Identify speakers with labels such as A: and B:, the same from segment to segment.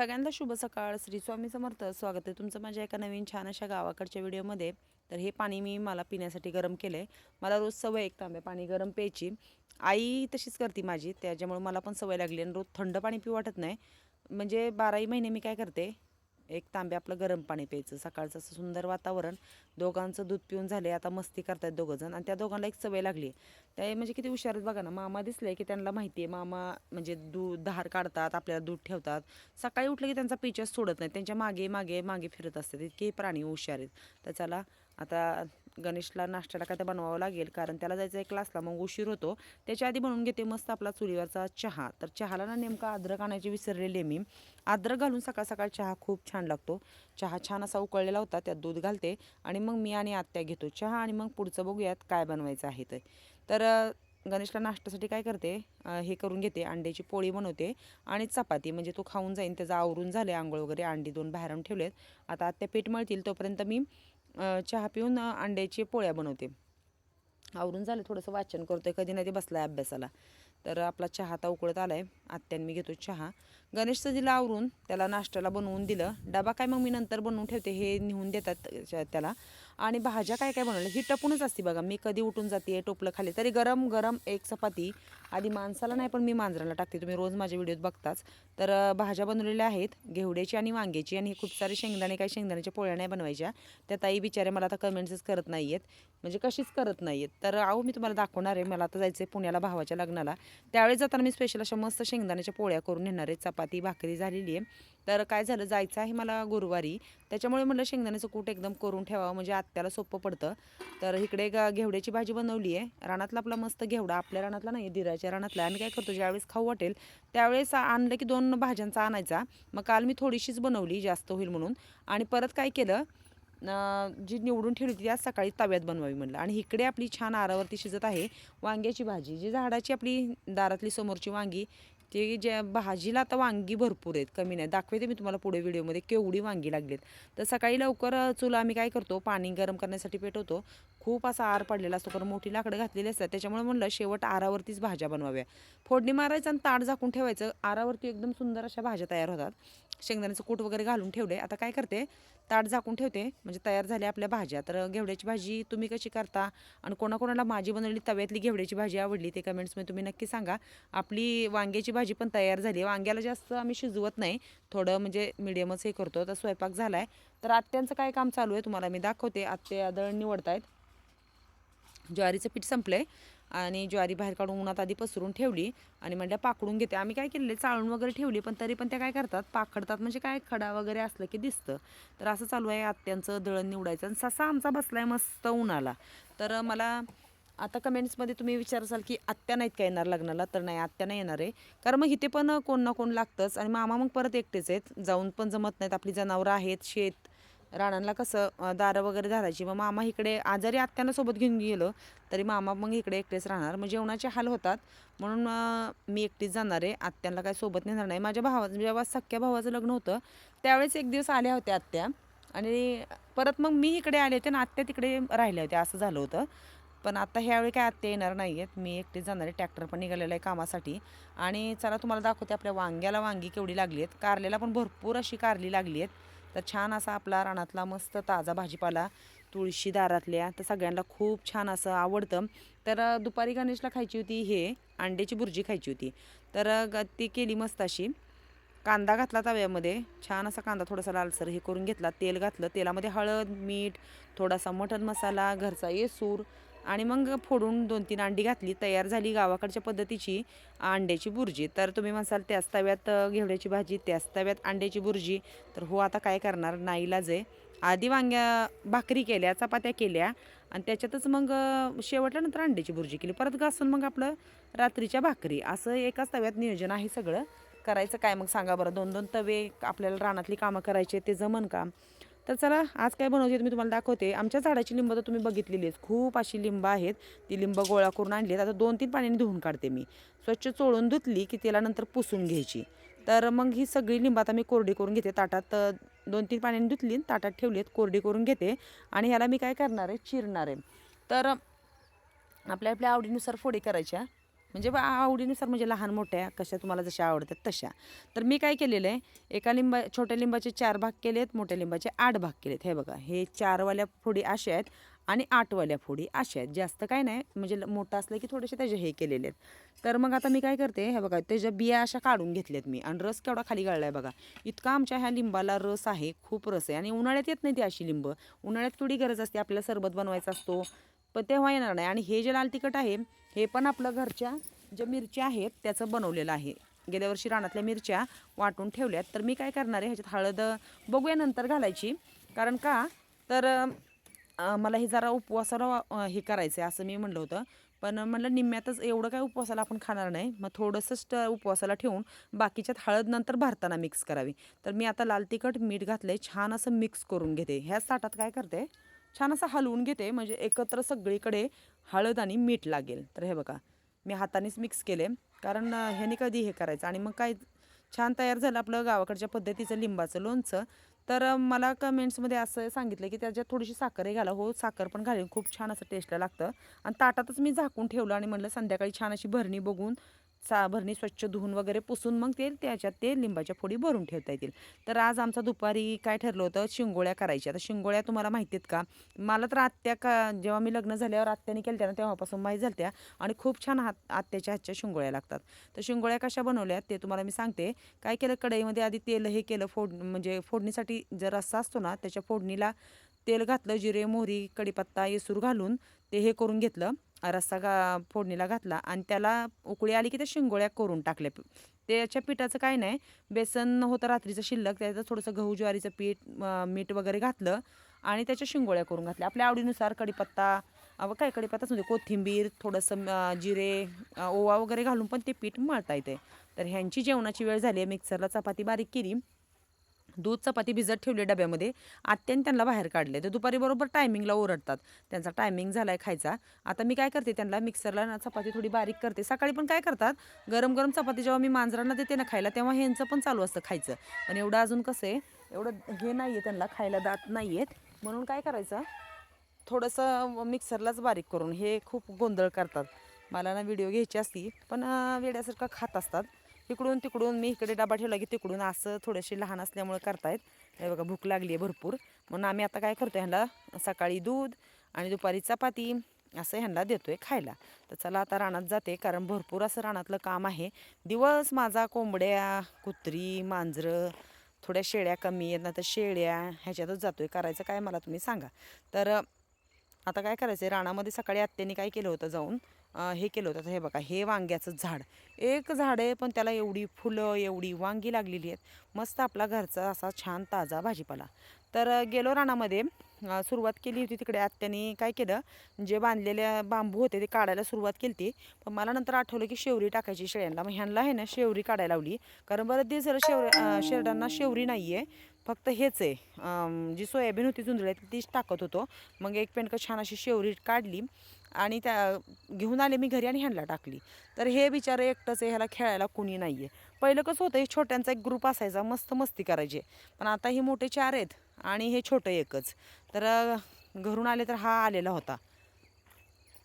A: सगळ्यांना शुभ सकाळ. श्री स्वामी समर्थ. स्वागत आहे तुमचं माझ्या एका नवीन छान अशा गावाकडच्या व्हिडिओमध्ये. तर हे पाणी मी मला पिण्यासाठी गरम केलं आहे मला रोज सवय एक तांब्या पाणी गरम प्यायची. आई तशीच करते माझी. त्याच्यामुळे मला पण सवय लागली आणि रोज थंड पाणी पिऊ वाटत नाही. म्हणजे बाराही महिने मी काय करते एक तांबे आपलं गरम पाणी प्यायचं. सकाळचं असं सुंदर वातावरण. दोघांचं दूध पिऊन झाले आता मस्ती करतायत दोघंजण. आणि त्या दोघांना एक सवय लागली. त्या म्हणजे किती हुशार आहेत बघा ना. मामा दिसले की त्यांना माहिती आहे मामा म्हणजे दूध धार काढतात आपल्याला दूध ठेवतात. सकाळी उठलं की त्यांचा पिचच सोडत नाही. त्यांच्या मागे मागे मागे फिरत असतात. इतके प्राणी हुशार आहेत. तर चला आता गणेशला नाश्त्याला काय ते बनवावं लागेल कारण त्याला जायचं आहे क्लासला मग उशीर होतो. त्याच्या आधी बनवून घेते मस्त आपला चुलीवरचा चहा. तर चहाला ना नेमका अद्रक आणायची विसरलेले मी. अद्रक घालून सकाळ सकाळ चहा खूप छान लागतो. चहा छान असा उकळलेला होता त्यात दूध घालते आणि मग मी आणि आत्या घेतो चहा आणि मग पुढचं बघूयात काय बनवायचं आहे ते. तर गणेशला नाश्त्यासाठी काय करते हे करून घेते अंड्याची पोळी बनवते आणि चपाती म्हणजे तो खाऊन जाईन त्याचं आवरून झाले आंघोळ वगैरे अंडी दोन बाहेरून ठेवलेत. आता आत्या पीठ मळतील तोपर्यंत मी चहा पिऊन अंड्याची पोळ्या बनवते. आवरून झालं थोडंसं वाचन करतोय. कधी नाही ते बसलाय अभ्यासाला. तर आपला चहा आता उकळत आलाय. आत्यान मी घेतो चहा. गणेश सजीला आवरून त्याला नाश्त्याला बनवून दिलं. डबा काय मग मी नंतर बनवून ठेवते हे नेऊन देतात त्याला. आणि भाज्या काय काय बनवलं ही टपूनच असते बघा. मी कधी उठून जाते टोपलं खाली. तरी गरम गरम एक चपाती आधी माणसाला नाही पण मी मांजराला टाकते. तुम्ही रोज माझ्या व्हिडिओत बघताच. तर भाज्या बनवलेल्या आहेत घेवड्याची आणि वांग्याची आणि खूप सारे शेंगदाणे काही शेंगदाण्याच्या पोळ्या नाही बनवायच्या. त्या ताई बिचारे मला आता कमेंट्सच करत नाही आहेत म्हणजे कशीच करत नाही आहेत तर अहो मी तुम्हाला दाखवणार आहे. मला आता जायचं आहे पुण्याला भावाच्या लग्नाला. त्यावेळेस जाताना मी स्पेशल अशा मस्त शेंगदाण्याच्या पोळ्या करून नेणार आहे. चपाती भाकरी झालेली आहे. तर काय झालं जायचं आहे मला गुरुवारी. त्याच्यामुळे म्हटलं शेंगदाण्याचं कूट एकदम करून ठेवावं. म्हणजे आत्याला सोपं पडतं. तर इकडे घेवड्याची भाजी बनवली आहे. रानातला आपला मस्त घेवडा. आपल्या रानातला नाही दिराच्या रानातला. आम्ही काय करतो ज्यावेळेस खाऊ वाटेल त्यावेळेस आणलं की दोन भाज्यांचा आणायचा. मग काल मी थोडीशीच बनवली जास्त होईल म्हणून. आणि परत काय केलं जी निवडून ठेवली होती ती आज सकाळी तव्यात बनवावी म्हणलं. आणि इकडे आपली छान आरावरती शिजत आहे वांग्याची भाजी. जी झाडाची आपली दारातली समोरची वांगी ते ज्या भाजीला आता वांगी भरपूर आहेत कमी नाही. दाखवते मी तुम्हाला पुढे व्हिडिओमध्ये केवढी वांगी लागलीत. तर सकाळी लवकर चुला आम्ही काय करतो पाणी गरम करण्यासाठी पेटवतो. खूप असा आर पडलेला असतो कारण मोठी लाकडं घातलेली असतात. त्याच्यामुळे म्हणलं शेवट आरावरतीच भाज्या बनवाव्या. फोडणी मारायचं आणि ताट झाकून ठेवायचं. आरावरती एकदम सुंदर अशा भाज्या तयार होतात. शेंगदाण्याचं कूट वगैरे घालून ठेवले आता काय करते? ताट झाकून ठेवते. म्हणजे तयार झाल्या आपल्या भाज्या. तर घेवड्याची भाजी तुम्ही कशी करता? आणि कोणाकोणाला माझी बनवली तव्यातली घेवड्याची भाजी आवडली ते कमेंट्समध्ये तुम्ही नक्की सांगा. आपली वांग्याची भाजी पण तयार झाली. वांग्याला जास्त आम्ही शिजवत नाही. थोडं म्हणजे मिडियमच हे करतो. तर स्वयंपाक झाला आहे तर आत्यांचं काय काम चालू आहे तुम्हाला मी दाखवते. आत्या दळण निवडतायत. ज्वारीचं पीठ संपलं आहे आणि ज्वारी बाहेर काढून उन्हात आधी पसरून ठेवली आणि म्हणल्या पाकडून घेते. आम्ही काय केलेले चाळून वगैरे ठेवली पण तरी पण त्या काय करतात पाखडतात म्हणजे काय खडा वगैरे असलं की दिसतं. तर असं चालू आहे आत्यांचं दळण निवडायचं. आणि ससा आमचा बसला आहे मस्त उन्हाला. तर मला आता कमेंट्समध्ये तुम्ही विचारसाल की आत्या नाहीत का येणार लग्नाला? तर नाही आत्या नाही येणार आहे. कारण मग इथे पण कोण ना कोण लागतंच. आणि मामा मग परत एकटेच आहेत. जाऊन पण जमत नाहीत. आपली जनावरं आहेत शेत राणांना कसं दारं वगैरे धरायची मग मामा इकडे आजारी आत्यांना सोबत घेऊन गेलं तरी मामा मग इकडे एकटेच राहणार. मग जेवणाचे हाल होतात. म्हणून मी एकटीच जाणार आहे. आत्यांना काय सोबत नेणार नाही. माझ्या भावा जेव्हा सख्या भावाचं लग्न होतं त्यावेळेस एक दिवस आल्या होत्या आत्या. आणि परत मग मी इकडे आले होते आणि आत्या तिकडे राहिल्या होत्या. असं झालं होतं. पण आता ह्यावेळी काय आत्या येणार नाही आहेत मी एकटीच जाणार आहे. ट्रॅक्टर पण निघालेला आहे कामासाठी. आणि चला तुम्हाला दाखवते आपल्या वांग्याला वांगी केवढी लागली आहेत कारल्याला पण भरपूर अशी कारली लागली आहेत तर छान असा आपला रानातला मस्त ताजा भाजीपाला तुळशी दारातल्या तर सगळ्यांना खूप छान असं आवडतं. तर दुपारी गणेशला खायची होती हे अंड्याची भुर्जी खायची होती. तर ग- ती केली मस्त अशी. कांदा घातला तव्यामध्ये छान असा कांदा थोडासा लालसर हे करून घेतला. तेल घातलं तेलामध्ये हळद मीठ थोडासा मटण मसाला घरचा येसूर आणि मग फोडून दोन तीन अंडी घातली तयार झाली गावाकडच्या पद्धतीची अंड्याची बुर्जी. तर तुम्ही म्हणसाल त्याच तव्यात घेवड्याची भाजी त्याच तव्यात अंड्याची बुर्जी. तर हो आता काय करणार? नाईलाज आहे आधी वांग्या भाकरी केल्या चपात्या केल्या आणि त्याच्यातच मग शेवटला नंतर अंड्याची बुर्जी केली. परत घासून मग आपलं रात्रीच्या भाकरी. असं एकाच तव्यात नियोजन आहे सगळं. करायचं काय मग सांगा बरं? दोन दोन तवे आपल्याला रानातली कामं करायचे ते जमन का? तर चला आज काय बनवते मी तुम्हाला दाखवते. आमच्या झाडाची लिंब तर तुम्ही बघितलेली आहेत. खूप अशी लिंब आहेत. ती लिंब गोळा करून आणली आहेत. आता दोन तीन पाण्याने धुवून काढते मी. स्वच्छ चोळून धुतली की त्याला नंतर पुसून घ्यायची. तर मग ही सगळी लिंब आता मी कोरडी करून घेते. ताटात दोन तीन पाण्याने धुतली ताटात ठेवली आहेत. कोरडी करून घेते. आणि ह्याला मी काय करणार आहे? चिरणार आहे. तर आपल्या आपल्या आवडीनुसार फोडी करायच्या. म्हणजे बा आवडीनुसार म्हणजे लहान मोठ्या कशा तुम्हाला जशा आवडतात तशा. तर मी काय केलेलं आहे एका लिंबा छोट्या लिंबाचे चार भाग केले आहेत मोठ्या लिंबाचे आठ भाग केलेत. हे बघा हे चारवाल्या फोडी अशा आहेत आणि आठवाल्या फोडी अशा आहेत. जास्त काय नाही म्हणजे ल- मोठं असलं की थोडेसे त्याचे हे केलेले आहेत. तर मग आता मी काय करते हे बघा त्याच्या बिया अशा काढून घेतल्यात मी. आणि रस केवढा खाली गाळला आहे बघा. इतका आमच्या ह्या लिंबाला रस आहे खूप रस आहे. आणि उन्हाळ्यात येत नाही ती अशी लिंब. उन्हाळ्यात केवढी गरज असते आपल्याला सरबत बनवायचा असतो पण तेव्हा येणार नाही. आणि हे जे लाल तिखट आहे हे पण आपलं घरच्या ज्या मिरच्या आहेत त्याचं बनवलेलं आहे. गेल्या वर्षी रानातल्या मिरच्या वाटून ठेवल्यात. तर मी काय करणार आहे ह्याच्यात हळद बघूया नंतर घालायची. कारण का? तर मला हे जरा उपवासाला हे करायचं आहे असं मी म्हणलं होतं. पण म्हणलं निम्म्यातच एवढं काय उपवासाला आपण खाणार नाही. मग थोडंसंच उपवासाला ठेवून बाकीच्यात हळद नंतर भरताना मिक्स करावी. तर मी आता लाल तिखट मीठ घातलं आहे छान असं मिक्स करून घेते. ह्याच ताटात काय करते? छान असं हलवून घेते म्हणजे एकत्र सगळीकडे हळद आणि मीठ लागेल. तर हे बघा मी हातानेच मिक्स केले. कारण ह्याने कधी हे करायचं? आणि मग काय छान तयार झालं आपलं गावाकडच्या पद्धतीचं लिंबाचं लोणचं. तर मला कमेंट्समध्ये असं सांगितलं की त्याच्यात थोडीशी साखरही घाला. हो साखर पण घालून खूप छान असं टेस्टला लागतं. आणि ताटातच मी झाकून ठेवलं आणि म्हटलं संध्याकाळी छान अशी भरणी बघून सा भरणी स्वच्छ धुवून वगैरे पुसून मग ते त्याच्यात ते लिंबाच्या फोडी भरून ठेवता येतील. तर आज आमचा दुपारी काय ठरलं होतं? शिंगोळ्या करायच्या. आता शिंगोळ्या तुम्हाला माहिती आहेत का? मला तर आत्या का जेव्हा मी लग्न झाल्यावर आत्याने केल्या ना तेव्हापासून माहीत झाल्या त्या आणि खूप छान हात आत्याच्या हातच्या शिंगोळ्या लागतात. तर शिंगोळ्या कशा बनवल्या ते तुम्हाला मी सांगते. काय केलं? कढईमध्ये आधी तेल हे केलं फोड म्हणजे फोडणीसाठी जर रस्सा असतो ना त्याच्या फोडणीला तेल घातलं जिरे मोहरी कढीपत्ता येसूर घालून ते हे करून घेतलं. रस्सा गा फोडणीला घातला आणि त्याला उकळी आली की त्या शिंगोळ्या करून टाकल्या. त्याच्या पिठाचं काय नाही बेसन होतं रात्रीचं शिल्लक त्याचं थोडंसं गहू ज्वारीचं पीठ मीठ वगैरे घातलं आणि त्याच्या शिंगोळ्या करून घातल्या. आपल्या आवडीनुसार कढीपत्ता अव काय कडीपत्ताच म्हणजे कोथिंबीर थोडंसं जिरे ओवा वगैरे घालून पण ते पीठ मळता येते तर ह्यांची जेवणाची वेळ झाली आहे मिक्सरला चपाती बारीक केली. दूध चपाती भिजत ठेवले डब्यामध्ये. आत्याने त्यांना बाहेर काढले. तर दुपारी बरोबर टायमिंगला ओरडतात. त्यांचा टायमिंग झाला आहे खायचा. आता मी काय करते त्यांना मिक्सरला ना चपाती थोडी बारीक करते. सकाळी पण काय करतात? गरम गरम चपाती जेव्हा मी मांजरांना देते ना खायला तेव्हा ह्यांचं पण चालू असतं खायचं. पण एवढं अजून कसं आहे एवढं हे नाही आहे त्यांना खायला दात नाही आहेत म्हणून काय करायचं? थोडंसं मिक्सरलाच बारीक करून हे खूप गोंधळ करतात. मला ना व्हिडिओ घ्यायची असती पण अं, वेड्यासारखं खात असतात. इकडून तिकडून मी इकडे डबा ठेवला की तिकडून असं थोडेसे लहान असल्यामुळे करतायत. हे बघा भूक लागली आहे भरपूर. म्हणून आम्ही आता काय करतो ह्यांना सकाळी दूध आणि दुपारी चपाती असं ह्यांना देतोय खायला. तर चला आता रानात जाते कारण भरपूर असं रानातलं काम आहे. दिवस माझा कोंबड्या कुत्री मांजरं थोड्या शेळ्या कमी आहेत ना तर शेळ्या ह्याच्यातच जातोय. करायचं काय मला तुम्ही सांगा. तर आता काय करायचं आहे रानामध्ये सकाळी आत्याने काय केलं होतं जाऊन? हे केलं होतं. तर हे बघा हे वांग्याचं झाड. एक झाड आहे पण त्याला एवढी फुलं एवढी वांगी लागलेली आहेत. मस्त आपला घरचा असा छान ताजा भाजीपाला. तर गेलो रानामध्ये. सुरुवात केली होती तिकडे. आत्याने काय केलं जे बांधलेल्या बांबू होते ते काढायला सुरुवात केली ती पण मला नंतर आठवलं की शेवरी टाकायची शेळ्यांना. मग ह्यांना आहे ना शेवरी काढायला लावली. कारण बरं दिवस शेव शेरडांना शेवरी नाही आहे फक्त हेच आहे. जी सोयाबीन होती जुंजळ्यात तीच टाकत होतो. मग एक पेंडकं छान अशी शेवरी काढली. आणि त्या घेऊन आले मी घरी आणि ह्यांना टाकली. तर हे बिचारे एकटंच आहे ह्याला खेळायला कुणी नाही आहे पहिलं कसं होतं हे छोट्यांचा एक ग्रुप असायचा मस्त मस्ती करायची. पण आता हे मोठे चार आहेत आणि हे छोटं एकच. तर घरून आले तर हा आलेला होता.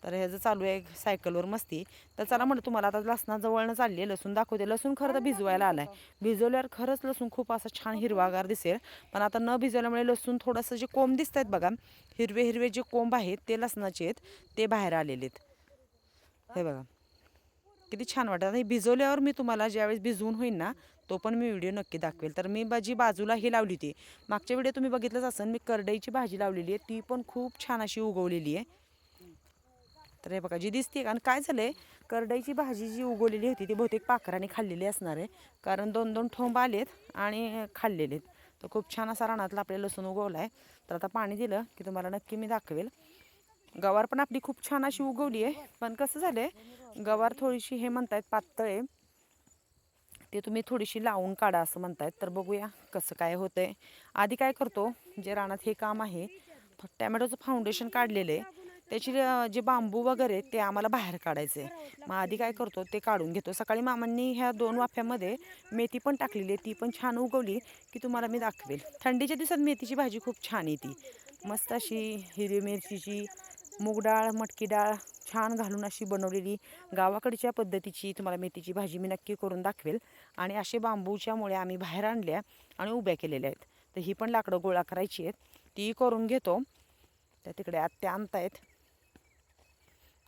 A: तर ह्याचं चालू आहे सायकलवर मस्ती तर चला म्हणलं तुम्हाला आता लसणाजवळनं चालली आहे लसूण दाखवते. लसूण खरं तर भिजवायला आलाय. भिजवल्यावर खरंच लसूण खूप असं छान हिरवागार दिसेल. पण आता न भिजवल्यामुळे लसूण थोडंसं जे कोंब दिसत आहेत बघा हिरवे हिरवे जे कोंब आहेत ते लसणाचे आहेत ते बाहेर आलेले आहेत. हे बघा. किती छान वाटतं. आता हे भिजवल्यावर मी तुम्हाला ज्यावेळेस भिजवून होईल ना तो पण मी व्हिडिओ नक्की दाखवेल. तर मी भाजी बाजूला ही लावली होती मागच्या व्हिडिओ तुम्ही बघितलंच असेल मी करडईची भाजी लावलेली आहे ती पण खूप छान अशी उगवलेली आहे. तर हे बघा जी दिसते आणि काय झालं आहे करडईची भाजी जी उगवलेली होती ती बहुतेक पाखराने खाल्लेली असणार आहे. कारण दोन दोन ठोंब आलेत आणि खाल्लेले आहेत तर खूप छान असा रानातला आपल्या लसूण उगवला आहे तर आता पाणी दिलं की तुम्हाला नक्की मी दाखवेल. गवार पण आपली खूप छान अशी उगवली आहे. पण कसं झालंय? गवार थोडीशी हे म्हणतायत पातळ आहे. ते तुम्ही थोडीशी लावून काढा असं म्हणतायत. तर बघूया कसं काय होतंय. आधी काय करतो? जे रानात हे काम आहे टॅमॅटोचं फाउंडेशन काढलेलं आहे. त्याची जे बांबू वगैरे ते आम्हाला बाहेर काढायचं आहे मग आधी काय करतो ते काढून घेतो. सकाळी मामांनी ह्या दोन वाफ्यामध्ये मेथी पण टाकलेली आहे. ती पण छान उगवली की तुम्हाला मी दाखवेल. थंडीच्या दिवसात मेथीची भाजी खूप छान येते. मस्त अशी हिरवी मिरचीची मूग डाळ मटकी डाळ छान घालून अशी बनवलेली. गावाकडच्या पद्धतीची तुम्हाला मेथीची भाजी मी नक्की करून दाखवेल. आणि असे बांबूच्यामुळे आम्ही बाहेर आणल्या आणि उभ्या केलेल्या आहेत. तर ही पण लाकडं गोळा करायची आहेत. ती करून घेतो. तर तिकडे आत्या आणतायत.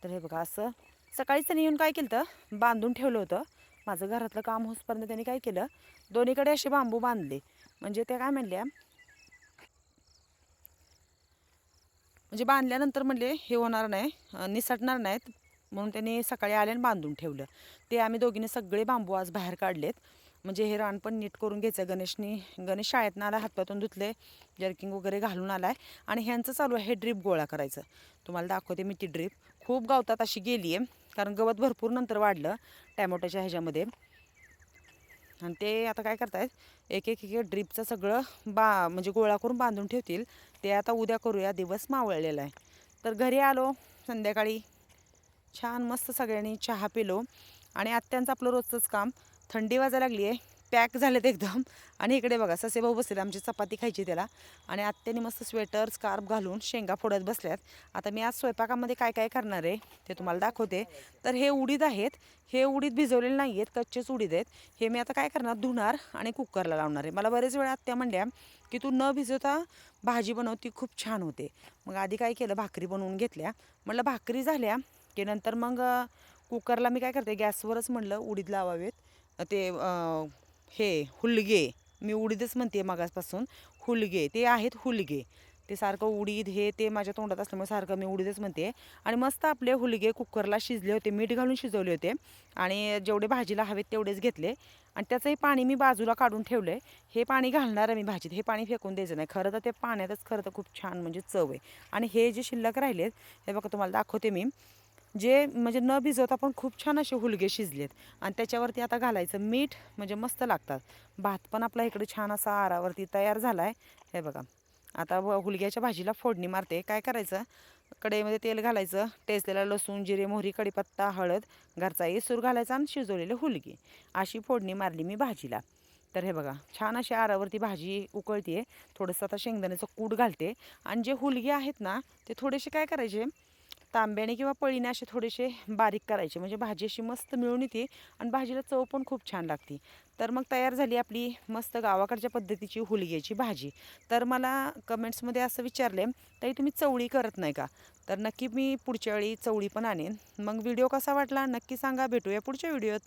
A: तर हे बघा असं सकाळीच त्यांनी येऊन काय केलं तर बांधून ठेवलं होतं. माझं घरातलं काम होसपर्यंत त्यांनी काय केलं? दोन्हीकडे असे बांबू बांधले. म्हणजे त्या काय म्हणल्या म्हणजे बांधल्यानंतर म्हणले हे होणार नाही निसटणार नाहीत. म्हणून त्यांनी सकाळी आले आणि बांधून ठेवलं. ते आम्ही दोघींनी सगळे बांबू आज बाहेर काढलेत. म्हणजे हे रान पण नीट करून घ्यायचं. गणेशनी गणेश शाळेतनं आला हातपातून धुतले जर्किंग वगैरे घालून आला आहे आणि ह्यांचं चालू आहे ड्रीप गोळा करायचं. तुम्हाला दाखवते मी ती ड्रीप. खूप गावतात अशी गेली आहे कारण गवत भरपूर नंतर वाढलं टॅमॅटोच्या ह्याच्यामध्ये. आणि ते आता काय करतायत एक एक एक ड्रीपचं सगळं बा म्हणजे गोळा करून बांधून ठेवतील. ते आता उद्या करूया दिवस मावळलेला आहे. तर घरी आलो संध्याकाळी छान मस्त सगळ्यांनी चहा पिलो. आणि आत्यांचं आपलं रोजचंच काम थंडी वाजायला लागली आहे पॅक झालेत एकदम. आणि इकडे बघा ससे भाऊ बसले आमची चपाती खायची त्याला. आणि आत्याने मस्त स्वेटर स्कार्फ घालून शेंगा फोडत बसल्यात. आता मी आज स्वयंपाकामध्ये काय काय करणार आहे ते तुम्हाला दाखवते. तर हे उडीद आहेत. हे उडीद भिजवलेले नाही आहेत कच्चेच उडीद आहेत. हे मी आता काय करणार धुणार आणि कुकरला लावणार आहे. मला बरेच वेळा आत्या म्हणल्या की तू न भिजवता भाजी बनवती खूप छान होते. मग आधी काय केलं भाकरी बनवून घेतल्या. म्हटलं भाकरी झाल्या की नंतर मग कुकरला मी काय करते गॅसवरच म्हणलं उडीद लावावेत. ते हे हुलगे मी उडीदच म्हणते मागासपासून हुलगे ते आहेत हुलगे. ते सारखं उडीद हे ते माझ्या तोंडात असल्यामुळे सारखं मी उडीदच म्हणते. आणि मस्त आपले हुलगे कुकरला शिजले होते मीठ घालून शिजवले होते. आणि जेवढे भाजीला हवेत तेवढेच घेतले. आणि त्याचंही पाणी मी बाजूला काढून ठेवलं आहे हे पाणी घालणार आहे मी भाजीत. हे पाणी फेकून द्यायचं नाही. खरं तर ते पाण्यातच खरं तर खूप छान म्हणजे चव आहे. आणि हे जे शिल्लक राहिले हे बघा तुम्हाला दाखवते मी. जे म्हणजे न भिजवता पण खूप छान असे हुलगे शिजलेत. आणि त्याच्यावरती आता घालायचं मीठ म्हणजे मस्त लागतात. भात पण आपला इकडे छान असा आरावरती तयार झाला आहे हे बघा. आता व- हुलग्याच्या भाजीला फोडणी मारते. काय करायचं? कढईमध्ये तेल घालायचं. टेचलेला लसूण जिरे मोहरी कढीपत्ता हळद घरचा येसूर घालायचा आणि शिजवलेले हुलगे. अशी फोडणी मारली मी भाजीला. तर हे बघा छान अशी आरावरती भाजी उकळते थोडंसं आता शेंगदाण्याचं कूट घालते. आणि जे हुलगे आहेत ना ते थोडेसे काय करायचे? तांब्याने किंवा पळीने असे थोडेसे बारीक करायचे. म्हणजे भाजी अशी मस्त मिळून येते आणि भाजीला चव पण खूप छान लागते. तर मग तयार झाली आपली मस्त गावाकडच्या पद्धतीची हुलग्याची भाजी. तर मला कमेंट्समध्ये असं विचारले ताई तुम्ही चवळी करत नाही का? तर नक्की मी पुढच्या वेळी चवळी पण आणेन. मग व्हिडिओ कसा वाटला? नक्की सांगा. भेटूया पुढच्या व्हिडिओत.